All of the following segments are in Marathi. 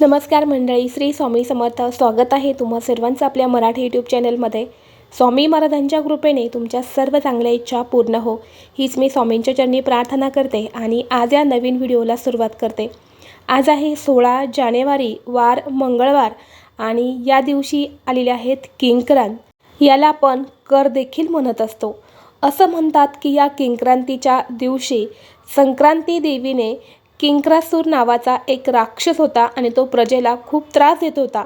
नमस्कार मंडळी श्री स्वामी समर्थ. स्वागत आहे तुम्हा सर्वांचं आपल्या मराठी यूट्यूब चॅनलमध्ये स्वामी महाराजांच्या कृपेने तुमच्या सर्व चांगल्या इच्छा पूर्ण हो. हीच मी स्वामींच्या चरणी प्रार्थना करते आणि आज या नवीन व्हिडिओला सुरुवात करते. आज आहे सोळा जानेवारी वार मंगळवार आणि या दिवशी आलेले आहेत किंक्रांत. याला आपण कर देखील म्हणत असतो. असं म्हणतात की या किंक्रांतीच्या दिवशी संक्रांती देवीने किंक्रासूर नावाचा एक राक्षस होता आणि तो प्रजेला खूप त्रास देत होता.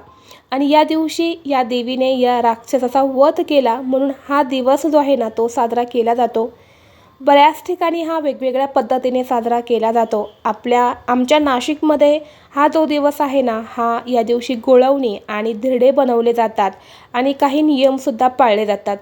आणि या दिवशी या देवीने या राक्षसाचा वध केला म्हणून हा दिवस जो आहे ना तो साजरा केला जातो. बऱ्याच ठिकाणी हा वेगवेगळ्या पद्धतीने साजरा केला जातो. आपल्या आमच्या नाशिकमध्ये हा जो दिवस आहे ना हा या दिवशी गोळवणी आणि धिरडे बनवले जातात आणि काही नियमसुद्धा पाळले जातात.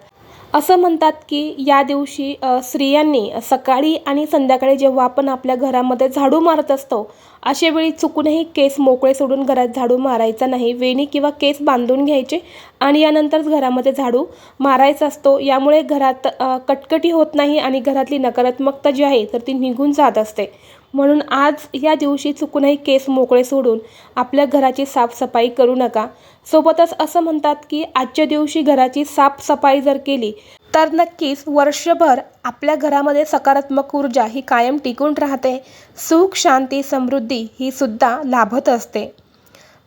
असं म्हणतात की या दिवशी स्त्रियांनी सकाळी आणि संध्याकाळी जेव्हा आपण आपल्या घरामध्ये झाडू मारत असतो अशा वेळी चुकूनही केस मोकळे सोडून घरात झाडू मारायचा नाही वेणी किंवा केस बांधून घ्यायचे आणि यानंतरच घरामध्ये झाडू मारायचा असतो. यामुळे घरात कटकटी होत नाही आणि घरातली नकारात्मकता जी आहे तर ती निघून जात असते. म्हणून आज या दिवशी चुकूनही केस मोकळे सोडून आपल्या घराची साफसफाई करू नका. सोबतच असं म्हणतात की आजच्या दिवशी घराची साफसफाई जर केली तर नक्कीच वर्षभर आपल्या घरामध्ये सकारात्मक ऊर्जा ही कायम टिकून राहते. सुख शांती समृद्धी ही सुद्धा लाभत असते.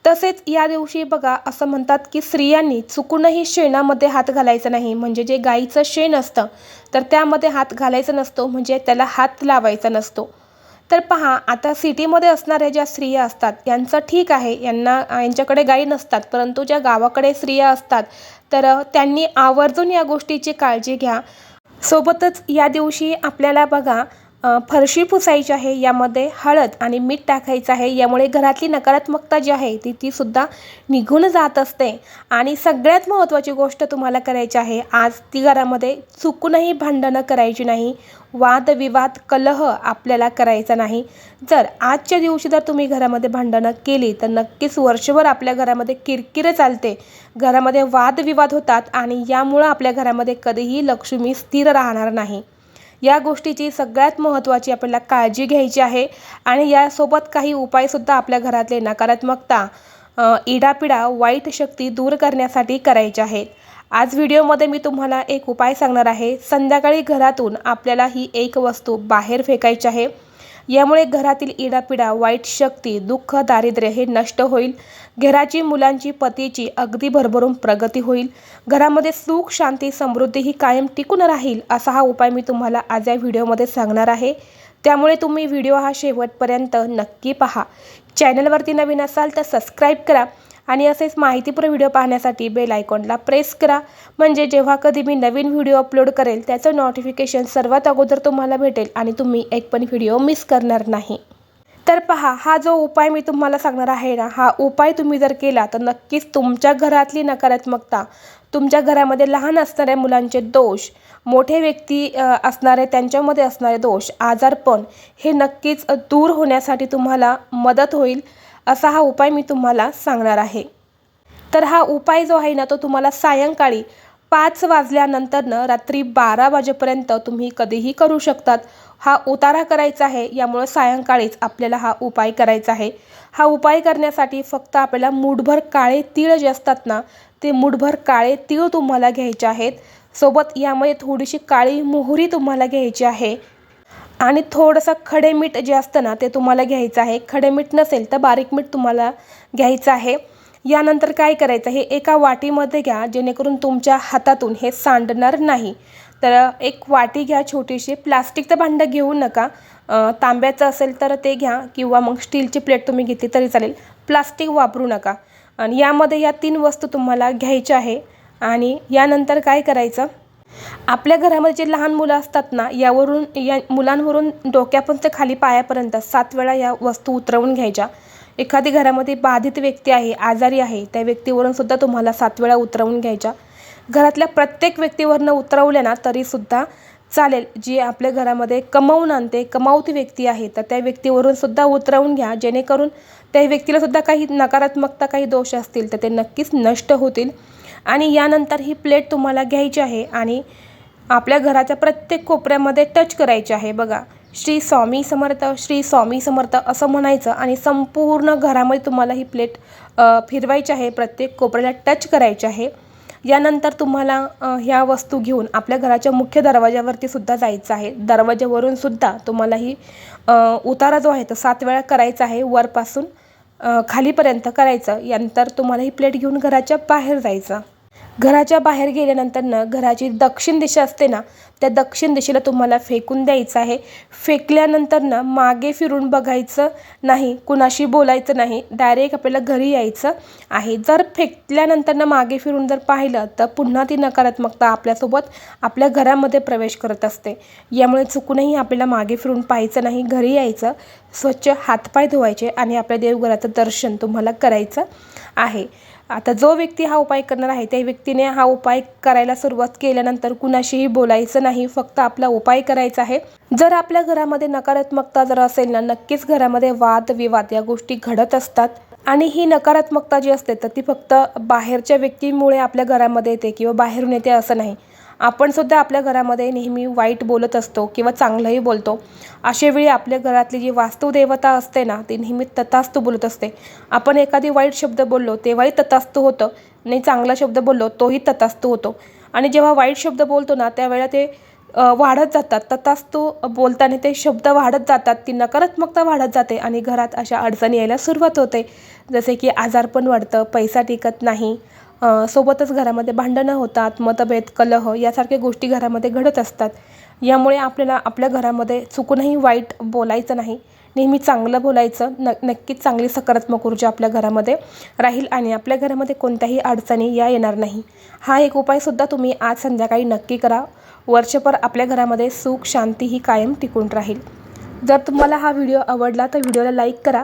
तसेच या दिवशी बघा असं म्हणतात की स्त्रियांनी चुकूनही शेणामध्ये हात घालायचा नाही. म्हणजे जे गाईचं शेण असतं तर त्यामध्ये हात घालायचं नसतो. म्हणजे त्याला हात लावायचा नसतो. तर पहा आता सिटीमध्ये असणाऱ्या ज्या स्त्रिया असतात यांचं ठीक आहे यांना यांच्याकडे गाई नसतात परंतु ज्या गावाकडे स्त्रिया असतात तर त्यांनी आवर्जून या गोष्टीची काळजी घ्या. सोबतच या दिवशी आपल्याला बघा फरशी पुसायची आहे यामध्ये हळद आणि मीठ टाकायचं आहे यामुळे घरातली नकारात्मकता जी आहे ती तीसुद्धा निघून जात असते. आणि सगळ्यात महत्त्वाची गोष्ट तुम्हाला करायची आहे आज ती घरामध्ये चुकूनही भांडणं करायची नाही वादविवाद कलह आपल्याला करायचा नाही. जर आजच्या दिवशी जर तुम्ही घरामध्ये भांडणं केली तर नक्कीच वर्षभर आपल्या घरामध्ये किरकिर चालते. घरामध्ये वादविवाद होतात आणि यामुळं आपल्या घरामध्ये कधीही लक्ष्मी स्थिर राहणार नाही. या गोष्टीची सगळ्यात महत्त्वाची आपल्याला काळजी घ्यायची आहे. आणि यासोबत काही उपायसुद्धा आपल्या घरातले नकारात्मकता इडापिडा वाईट शक्ती दूर करण्यासाठी करायचे आहेत. आज व्हिडिओमध्ये मी तुम्हाला एक उपाय सांगणार आहे. संध्याकाळी घरातून आपल्याला ही एक वस्तू बाहेर फेकायची आहे. यामुळे घरातील इडापिडा वाईट शक्ती दुःख दारिद्र्य हे नष्ट होईल. घराची मुलांची पतीची अगदी भरभरून प्रगती होईल. घरामध्ये सुख शांती समृद्धी ही कायम टिकून राहील असा हा उपाय मी तुम्हाला आज या व्हिडिओमध्ये सांगणार आहे. त्यामुळे तुम्ही व्हिडिओ हा शेवटपर्यंत नक्की पहा. चॅनलवरती नवीन असाल तर सबस्क्राईब करा. आणि असेच माहितीपूर्ण व्हिडिओ पाहण्यासाठी बेल आयकॉनला प्रेस करा. म्हणजे जेव्हा कधी मी नवीन व्हिडिओ अपलोड करेल त्याचं नोटिफिकेशन सर्वात अगोदर तुम्हाला भेटेल आणि तुम्ही एक पण व्हिडिओ मिस करणार नाही. तर पहा हा जो उपाय मी तुम्हाला सांगणार आहे ना हा उपाय तुम्ही जर केला तर नक्कीच तुमच्या घरातली नकारात्मकता तुमच्या घरामध्ये लहान असणाऱ्या मुलांचे दोष मोठे व्यक्ती असणारे त्यांच्यामध्ये असणारे दोष आजारपण हे नक्कीच दूर होण्यासाठी तुम्हाला मदत होईल. असा हा उपाय मी तुम्हाला सांगणार आहे. तर हा उपाय जो आहे ना तो तुम्हाला सायंकाळी पाच वाजल्यानंतरनं रात्री बारा वाजेपर्यंत तुम्ही कधीही करू शकतात. हा उतारा करायचा आहे यामुळे सायंकाळीच आपल्याला हा उपाय करायचा आहे. हा उपाय करण्यासाठी फक्त आपल्याला मूठभर काळे तीळ जे असतात ना ते मूठभर काळे तीळ तुम्हाला घ्यायचे आहेत. सोबत यामध्ये थोडीशी काळी मोहरी तुम्हाला घ्यायची आहे. आणि थोडंसं खडे मीठ जे असतं ना ते तुम्हाला घ्यायचं आहे. खडे मीठ नसेल तर बारीक मीठ तुम्हाला घ्यायचं आहे. यानंतर काय करायचं हे एका वाटीमध्ये घ्या जेणेकरून तुमच्या हातातून हे सांडणार नाही. तर एक वाटी घ्या छोटीशी. प्लास्टिकचं भांडं घेऊ नका. तांब्याचं असेल तर ते घ्या किंवा मग स्टीलची प्लेट तुम्ही घेतली तरी चालेल. प्लास्टिक वापरू नका. आणि यामध्ये या तीन वस्तू तुम्हाला घ्यायच्या आहे. आणि यानंतर काय करायचं आपल्या घरामध्ये जे लहान मुलं असतात ना यावरून या मुलांवरून डोक्यापर्यंत खाली पायापर्यंत सात वेळा या वस्तू उतरवून घ्यायच्या. एखादी घरामध्ये बाधित व्यक्ती आहे आजारी आहे त्या व्यक्तीवरून सुद्धा तुम्हाला सात वेळा उतरवून घ्यायच्या. घरातल्या प्रत्येक व्यक्तीवरनं उतरवल्या ना तरीसुद्धा चालेल. जी आपल्या घरामध्ये कमावून आणते कमावती व्यक्ती आहे तर त्या व्यक्तीवरून सुद्धा उतरवून घ्या. जेणेकरून त्या व्यक्तीला सुद्धा काही नकारात्मकता काही दोष असतील तर ते नक्कीच नष्ट होतील. आणि यानंतर ही प्लेट तुम्हाला घ्यायची आहे आणि आपल्या घराच्या प्रत्येक कोपऱ्यामध्ये टच करायची आहे. बघा श्री स्वामी समर्थ श्री स्वामी समर्थ असं म्हणायचं आणि संपूर्ण घरामध्ये तुम्हाला ही प्लेट फिरवायची आहे. प्रत्येक कोपऱ्याला टच करायची आहे. यानंतर तुम्हाला ह्या वस्तू घेऊन आपल्या घराच्या मुख्य दरवाज्यावरती सुद्धा जायचं आहे. दरवाज्यावरून सुद्धा तुम्हाला ही उतारा जो आहे तो सात वेळा करायचा आहे. वरपासून खालीपर्यंत करायचं. यानंतर तुम्हाला ही प्लेट घेऊन घराच्या बाहेर जायचं. घराच्या बाहेर गेल्यानंतर ना घराची दक्षिण दिशा असते ना त्या दक्षिण दिशेला तुम्हाला फेकून द्यायचं आहे. फेकल्यानंतर ना मागे फिरून बघायचं नाही कुणाशी बोलायचं नाही डायरेक्ट आपल्याला घरी यायचं आहे. जर फेकल्यानंतर ना मागे फिरून जर पाहिलं तर पुन्हा ती नकारात्मकता आपल्यासोबत आपल्या घरामध्ये प्रवेश करत असते. यामुळे चुकूनही आपल्याला मागे फिरून पाहायचं नाही घरी यायचं स्वच्छ हातपाय धुवायचे आणि आपल्या देवघराचं दर्शन तुम्हाला करायचं आहे. आता जो व्यक्ती हा उपाय करणार आहे त्या व्यक्तीने हा उपाय करायला सुरुवात केल्यानंतर कुणाशीही बोलायचं नाही फक्त आपला उपाय करायचा आहे. जर आपल्या घरामध्ये नकारात्मकता जर असेल ना नक्कीच घरामध्ये वाद विवाद या गोष्टी घडत असतात. आणि ही नकारात्मकता जी असते तर ती फक्त बाहेरच्या व्यक्तीमुळे आपल्या घरामध्ये येते किंवा बाहेरून येते असं नाही. आपण सुद्धा आपल्या घरामध्ये नेहमी वाईट बोलत असतो किंवा चांगलंही बोलतो. अशा वेळी आपल्या घरातली जी वास्तुदेवता असते ना ती नेहमी तथास्तू बोलत असते. आपण एखादी वाईट शब्द बोललो तेव्हाही तथास्तू होतं. आणि चांगला शब्द बोललो तोही तथास्तू होतो. आणि जेव्हा वाईट शब्द बोलतो ना त्यावेळेला ते वाढत जातात. तथास्तू बोलताना ते शब्द वाढत जातात ती नकारात्मकता वाढत जाते आणि घरात अशा अडचणी यायला सुरुवात होते. जसे की आजारपण वाढतं पैसा टिकत नाही सोबतच घरामध्ये भांडणं होतात मतभेद कलह यासारख्या गोष्टी घरामध्ये घडत असतात. यामुळे आपल्याला आपल्या घरामध्ये चुकूनही वाईट बोलायचं नाही. नेहमी चांगलं बोलायचं न नक्कीच चांगली सकारात्मक ऊर्जा आपल्या घरामध्ये राहील आणि आपल्या घरामध्ये कोणत्याही अडचणी या येणार नाही. हा एक उपायसुद्धा तुम्ही आज संध्याकाळी नक्की करा. वर्षभर आपल्या घरामध्ये सुख शांती ही कायम टिकून राहील. जर तुम्हाला हा व्हिडिओ आवडला तर व्हिडिओला लाईक करा.